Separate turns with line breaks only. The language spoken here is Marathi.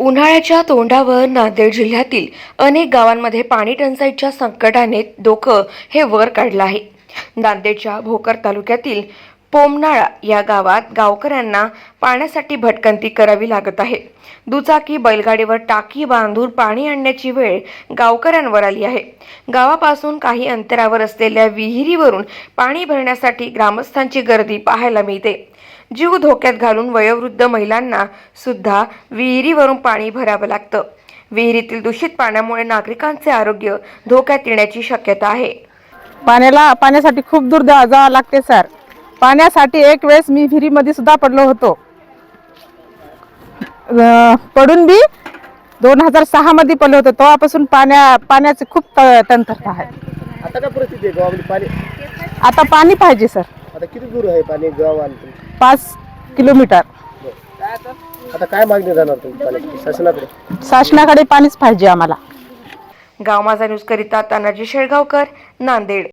उन्हाळ्याच्या तोंडावर नांदेड जिल्ह्यातील अनेक गावांमध्ये पाणी टंचाईच्या संकटाने डोकं हे वर काढलं आहे. नांदेडच्या भोकर तालुक्यातील पोमनाळा या गावात गावकऱ्यांना पाण्यासाठी भटकंती करावी लागत आहे. दुचाकी बैलगाडीवर टाकी बांधून पाणी आणण्याची वेळ गावकऱ्यांवर आली आहे. गावापासून काही अंतरावर असलेल्या विहिरीवरून पाणी भरण्यासाठी ग्रामस्थांची गर्दी पाहायला मिळते. जीव धोक्यात घालून वयोवृद्ध महिलांना सुद्धा विहिरीवरून पाणी भरावं लागतं. विहिरीतील दूषित पाण्यामुळे नागरिकांचे आरोग्य धोक्यात येण्याची शक्यता आहे.
पाण्याला पाण्यासाठी खूप दूर जावं लागते सर. पाण्यासाठी एक वेळेस मी विहिरीमध्ये सुद्धा पडलो होतो. पडून बी दोन हजार सहा मध्ये पडलो होतो. तेव्हापासून पाण्या पाण्याचे खूप त- तंत्रता आहे.
आता काय परिस्थिती आहे गावामध्ये? पाणी
आता पाणी पाहिजे सर.
आता किती दूर आहे पाणी गाव आणि तुमचं?
पाच किलोमीटर.
आता काय मागणी जाणार तुम्ही पाण्याची? शासनाकडे?
शासनाकडे पाणीच पाहिजे आम्हाला.
गाव माझा न्यूज करिता तानाजी शेळगावकर नांदेड.